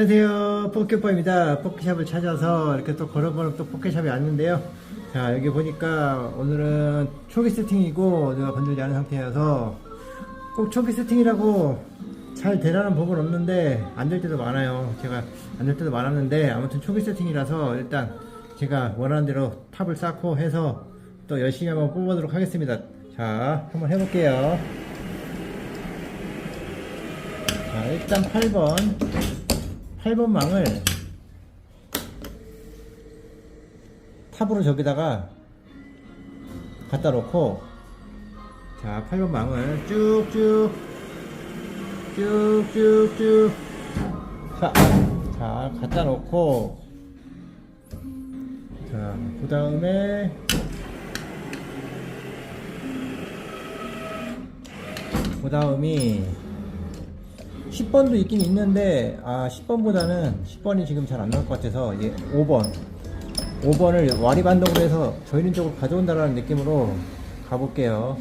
안녕하세요. 포켓버입니다. 포켓샵을 찾아서 이렇게 또 걸어보는 또 포켓샵에 왔는데요. 자 여기 보니까 오늘은 초기 세팅이고 내가 건들지 않은 상태여서 꼭 초기 세팅이라고 잘 되라는 법은 없는데 안 될 때도 많아요. 제가 안 될 때도 많았는데 아무튼 초기 세팅이라서 일단 제가 원하는 대로 탑을 쌓고 해서 또 열심히 한번 뽑아보도록 하겠습니다. 자 한번 해볼게요. 자 일단 8번 8번 망을 탑으로 저기다가 갖다 놓고 자 8번 망을 쭉쭉 쭉쭉쭉. 자, 자 갖다 놓고 자그 다음에 그 다음이 10번도 있긴 있는데 아 10번보다는 10번이 지금 잘 안 나올 것 같아서 이제 5번. 5번을 와리 반동으로 해서 저희는 쪽으로 가져온다라는 느낌으로 가볼게요.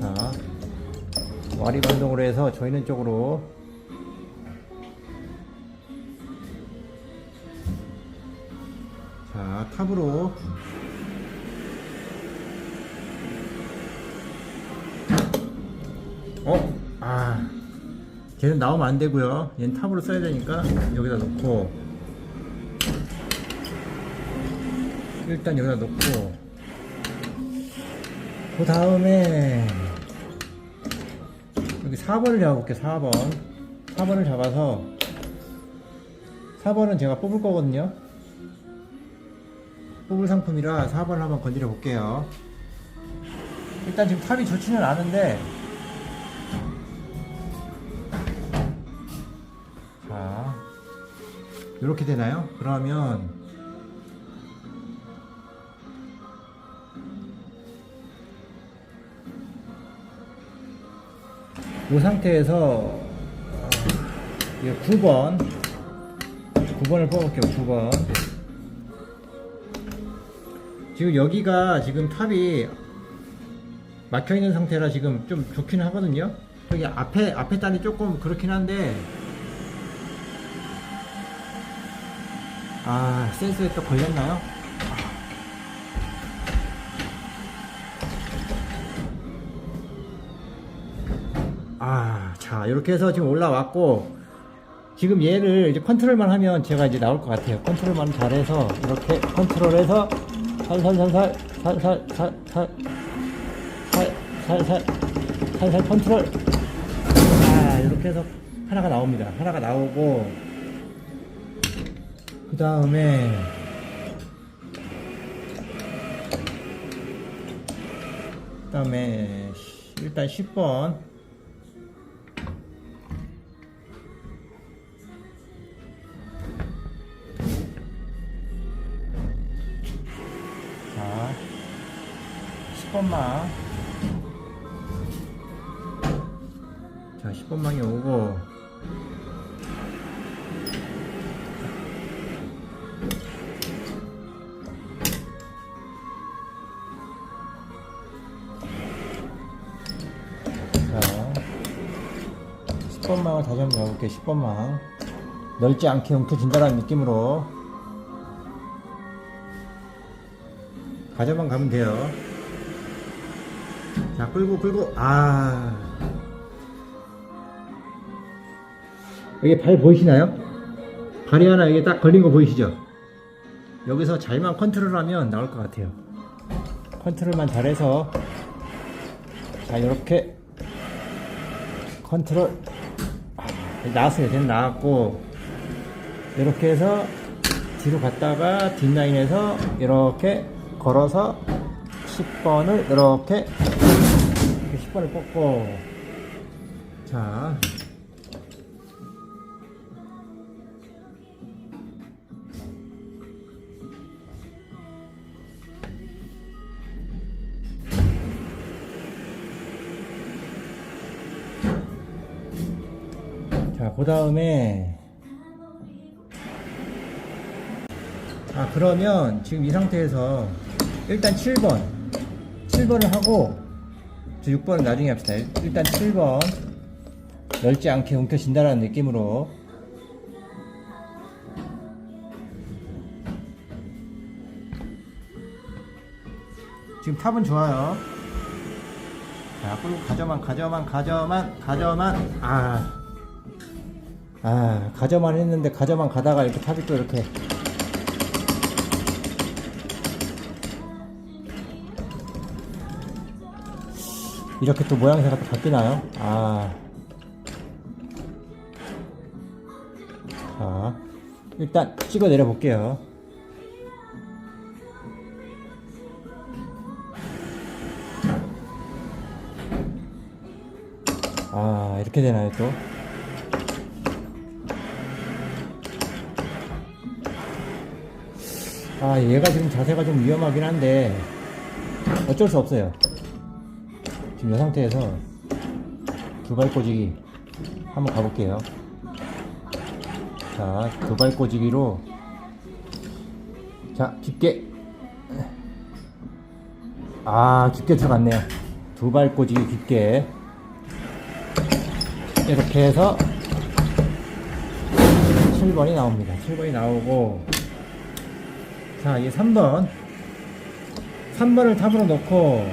자 와리 반동으로 해서 저희는 쪽으로 자 탑으로 어? 아 걔는 나오면 안 되고요. 얘는 탑으로 써야 되니까 여기다 놓고. 일단 여기다 놓고. 그 다음에 여기 4번을 잡아볼게요 4번. 4번을 잡아서 4번은 제가 뽑을 거거든요. 뽑을 상품이라 4번을 한번 건드려 볼게요. 일단 지금 탑이 좋지는 않은데 이렇게 되나요? 그러면 이 상태에서 어, 이거 9번 9번을 뽑을게요 9번 지금 여기가 지금 탑이 막혀 있는 상태라 지금 좀 좋긴 하거든요. 여기 앞에 앞에 단이 조금 그렇긴 한데 아 센서에 또 걸렸나요? 아, 자 이렇게 해서 지금 올라왔고 지금 얘를 이제 컨트롤만 하면 제가 이제 나올 것 같아요. 컨트롤만 잘해서 이렇게 컨트롤해서 살살살살 살살살살 살살 살살 컨트롤 아 이렇게 해서 하나가 나옵니다 하나가 나오고 그 다음에 그 다음에 일단 10번. 자 10번망 자 10번망이 오고 10번망을 다시 한번 가볼게요 10번망 넓지 않게 웅켜진다라는 느낌으로 가져만 가면 돼요. 자, 끌고, 끌고, 아. 여기 발 보이시나요? 발이 하나 여기 딱 걸린 거 보이시죠? 여기서 잘만 컨트롤하면 나올 것 같아요. 컨트롤만 잘해서, 자, 이렇게, 컨트롤, 아, 나왔어요. 쟤는 나왔고, 이렇게 해서, 뒤로 갔다가 뒷라인에서 이렇게 걸어서 10번을 이렇게 이렇게 10번을 뽑고 자 다음에 아 그러면 지금 이 상태에서 일단 7번 7번을 하고 저 6번은 나중에 합시다. 일단 7번. 넓지 않게 움켜진다라는 느낌으로. 지금 탑은 좋아요. 자, 끌고 가져만, 가져만, 가져만, 가져만. 아. 아, 가져만 했는데, 가져만 가다가 이렇게 또 이렇게. 이렇게 또 모양새가 또 바뀌나요? 아. 자, 일단 찍어 내려 볼게요. 아, 이렇게 되나요, 또? 아, 얘가 지금 자세가 좀 위험하긴 한데, 어쩔 수 없어요. 지금 이 상태에서 두발 꼬지기 한번 가볼게요. 자, 두발 꼬지기로 자, 깊게 아, 깊게 들어갔네요. 두발 꼬지기 깊게 이렇게 해서 7번이 나옵니다. 7번이 나오고 자, 이 3번. 3번을 탑으로 놓고.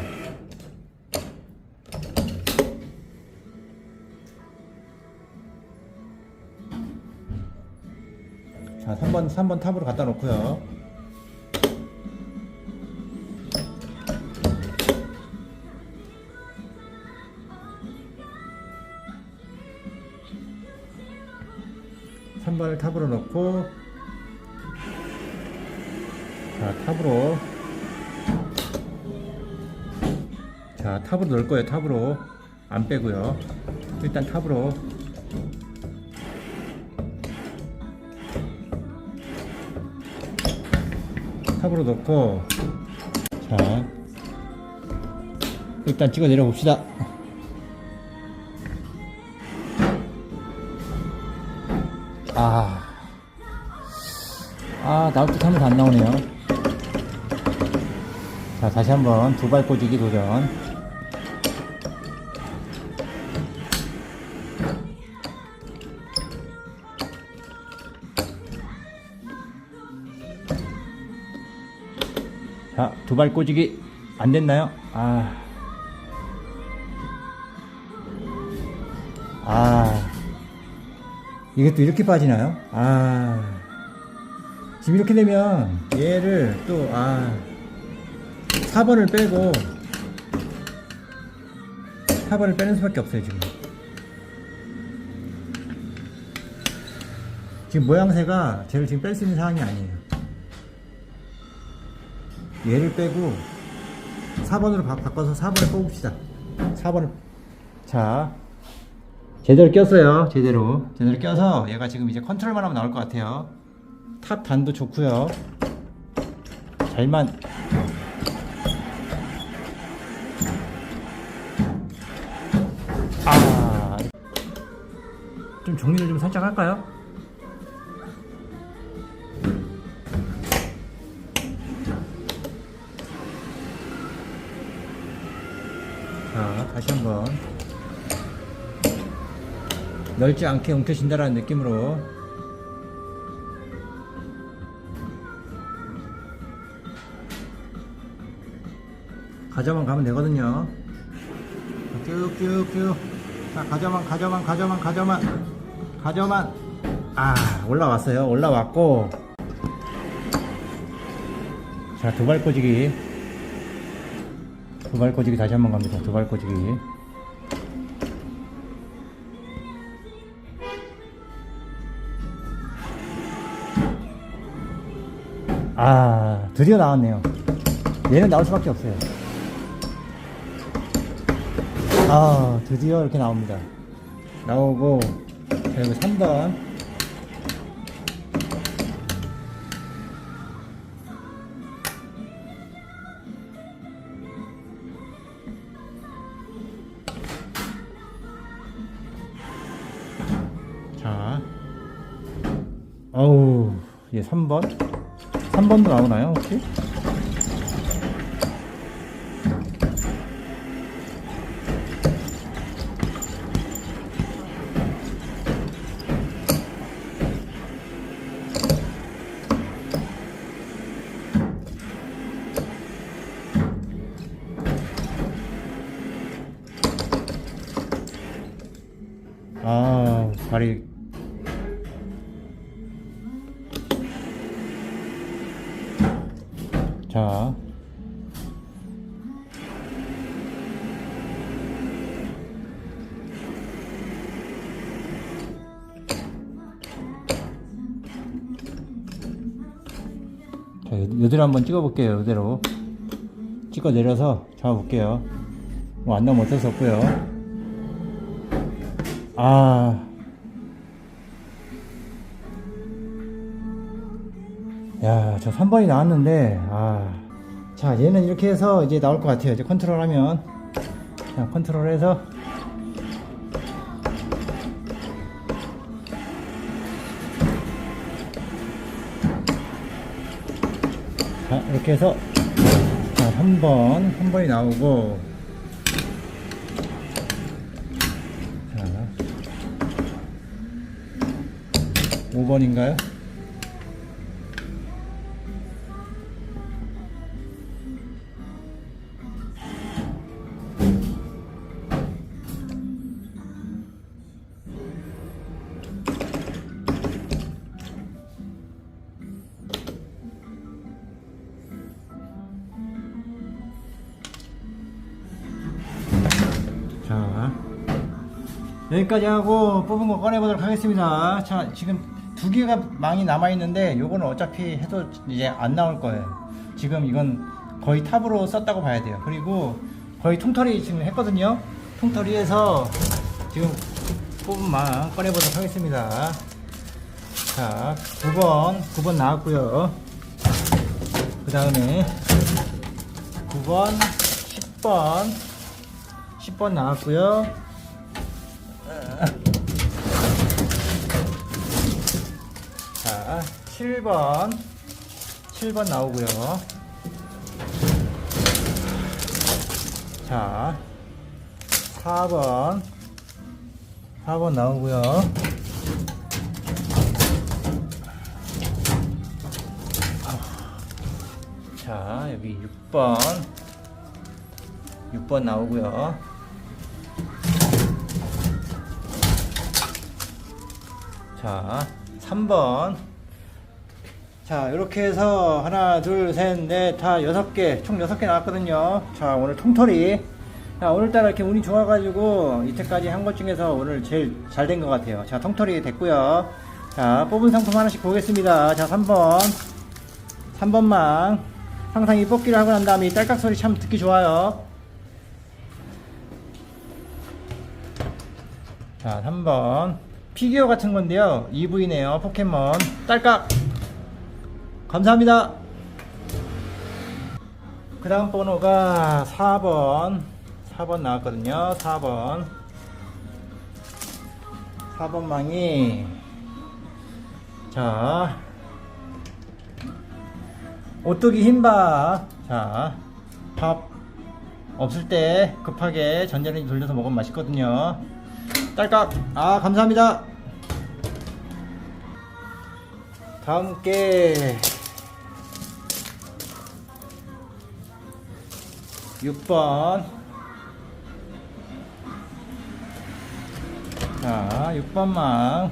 자, 3번, 3번 탑으로 갖다 놓고요. 삼번을 탑으로 놓고 자, 탑으로. 자, 탑으로 넣을 거예요. 탑으로. 안 빼고요. 일단 탑으로. 탑으로 넣고. 자 일단 찍어 내려 봅시다. 아, 아 나올 듯 하면서 안 나오네요 자 다시 한번 두발 꽂이기 도전 자, 두 발 꼬지기 안 됐나요? 아. 아. 이게 또 이렇게 빠지나요? 아. 지금 이렇게 되면 얘를 또, 아. 4번을 빼고 4번을 빼는 수밖에 없어요, 지금. 지금 모양새가 제일 지금 뺄 수 있는 상황이 아니에요. 얘를 빼고 4번으로 바, 바꿔서 4번을 뽑읍시다. 4번을. 자 제대로 꼈어요 제대로. 제대로 껴서 얘가 지금 이제 컨트롤만 하면 나올 것 같아요. 탑 단도 좋고요. 잘만 좀 정리를 좀 살짝 할까요? 자, 다시 한번 넓지 않게 움켜진다라는 느낌으로 가져만 가면 되거든요. 쭉쭉쭉. 자, 가져만, 가져만, 가져만, 가져만, 가져만. 아, 올라왔어요. 올라왔고. 자, 두발 꼬지기. 두발 꼬지기 다시 한번 갑니다. 두발 꼬지기. 아, 드디어 나왔네요. 얘는 나올 수밖에 없어요. 아, 드디어 이렇게 나옵니다. 나오고, 그리고 3번. 자. 어우, 얘 3번? 3번도 나오나요, 혹시? 자. 자, 여대로 한번 찍어볼게요, 이대로. 찍어 내려서 잡아볼게요. 뭐 안 나오면 어쩔 수 없고요. 아. 야, 저 3번이 나왔는데, 아. 자, 얘는 이렇게 해서 이제 나올 것 같아요. 이제 컨트롤 하면. 자, 컨트롤 해서. 자, 이렇게 해서. 자, 3번. 3번이 나오고. 자. 5번인가요? 여기까지 하고 뽑은 거 꺼내보도록 하겠습니다. 자 지금 두 개가 망이 남아있는데 요거는 어차피 해도 이제 안 나올 거예요. 지금 이건 거의 탑으로 썼다고 봐야 돼요. 그리고 거의 통털이 지금 했거든요. 통털이 해서 지금 뽑은 망 꺼내보도록 하겠습니다. 자 9번 9번 나왔고요. 그 다음에 9번 10번 10번 나왔고요. 7번. 7번 나오고요. 자, 4번. 4번 나오고요. 자, 여기 6번. 6번 나오고요. 자, 3번. 자, 이렇게 해서 하나, 둘, 셋, 넷, 다 여섯 개, 총 여섯 개 나왔거든요. 자, 오늘 통털이. 자, 오늘따라 이렇게 운이 좋아가지고 이때까지 한 것 중에서 오늘 제일 잘 된 것 같아요. 자, 통털이 됐고요. 자, 뽑은 상품 하나씩 보겠습니다. 자, 3번. 3번망. 항상 이 뽑기를 하고 난 다음에 이 딸깍 소리 참 듣기 좋아요. 자, 3번. 피규어 같은 건데요. EV네요. 포켓몬. 딸깍. 감사합니다. 그 다음 번호가 4번. 4번 나왔거든요. 4번. 4번 망이. 자. 오뚜기 흰밥. 자. 밥. 없을 때 급하게 전자레인지 돌려서 먹으면 맛있거든요. 딸깍 아 감사합니다 다음 게 6번. 자 6번망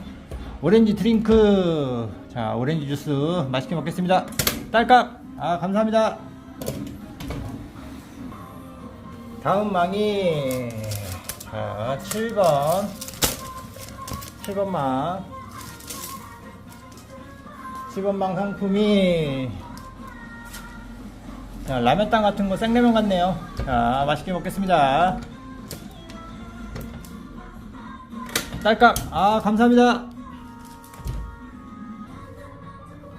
오렌지 드링크. 자 오렌지 주스 맛있게 먹겠습니다. 딸깍. 아 감사합니다. 다음 망이. 자, 7번. 7번망. 7번망 상품이, 자, 라면땅 같은 거 생라면 같네요. 자, 맛있게 먹겠습니다. 딸깍, 아, 감사합니다.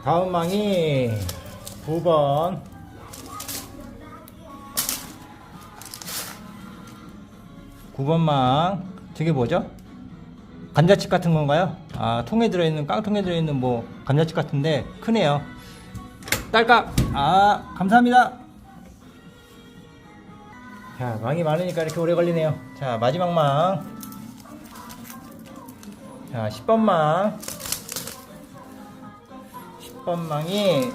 다음 망이 9번. 9번망 저게 뭐죠? 감자칩 같은 건가요? 아 통에 들어있는 깡통에 들어있는 뭐 감자칩 같은데 크네요 딸깍 아 감사합니다 자 망이 많으니까 이렇게 오래 걸리네요. 자 마지막 망자 10번 망. 10번 망이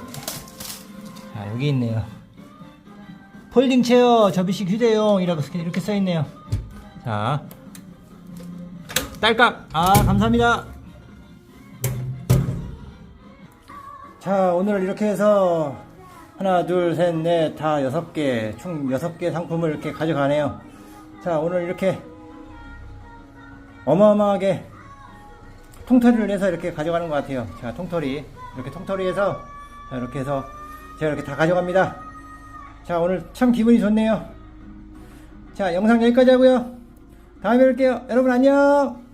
자 여기 있네요. 폴딩 체어 접이식 휴대용 이라고 이렇게 써있네요. 자, 딸깍. 아 감사합니다. 자 오늘 이렇게 해서 하나 둘 셋 넷 다 여섯 개 총 여섯 개 상품을 이렇게 가져가네요. 자 오늘 이렇게 어마어마하게 통털이를 해서 이렇게 가져가는 것 같아요. 자 통털이. 이렇게 통털이해서 자, 이렇게 해서 제가 이렇게 다 가져갑니다. 자 오늘 참 기분이 좋네요. 자 영상 여기까지 하고요. 다음에 뵐게요. 여러분 안녕